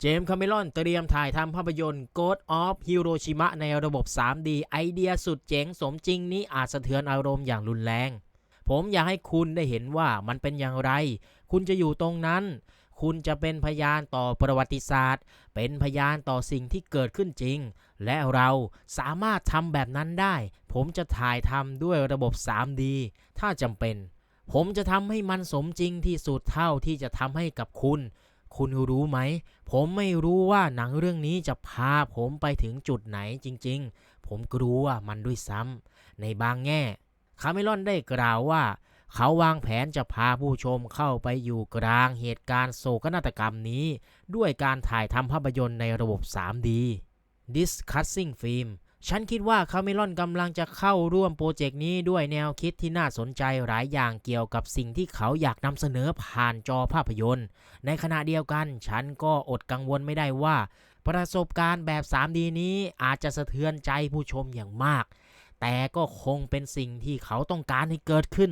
เจมส์คาเมรอนเตรียมถ่ายทำภาพยนตร์ Ghost of Hiroshima ในระบบ 3D ไอเดียสุดเจ๋งสมจริงนี้อาจสะเทือนอารมณ์อย่างรุนแรง ผมอยากให้คุณได้เห็นว่ามันเป็นอย่างไร คุณจะอยู่ตรงนั้น คุณจะเป็นพยานต่อประวัติศาสตร์ เป็นพยานต่อสิ่งที่เกิดขึ้นจริง และเราสามารถทำแบบนั้นได้ ผมจะถ่ายทำด้วยระบบ 3D ถ้าจำเป็น ผมจะทำให้มันสมจริงที่สุดเท่าที่จะทำให้กับคุณ คุณรู้ไหม ผมไม่รู้ว่าหนังเรื่องนี้จะพาผมไปถึงจุดไหนจริงๆ ผมกลัวมันด้วยซ้ำในบางแง่ คาเมรอนได้กล่าวว่า เขาวางแผนจะพาผู้ชมเข้าไปอยู่กลางเหตุการณ์โศกนาฏกรรมนี้ ด้วยการถ่ายทำภาพยนตร์ในระบบ 3D Discussing Film ฉันคิดว่าคาเมลอนกำลังจะเข้าร่วมโปรเจกต์นี้ด้วยแนวคิดที่น่าสนใจหลายอย่างเกี่ยวกับสิ่งที่เขาอยากนำเสนอผ่านจอภาพยนตร์ ในขณะเดียวกัน ฉันก็อดกังวลไม่ได้ว่า ประสบการณ์แบบ 3D นี้อาจจะสะเทือนใจผู้ชมอย่างมาก แต่ก็คงเป็นสิ่งที่เขาต้องการให้เกิดขึ้น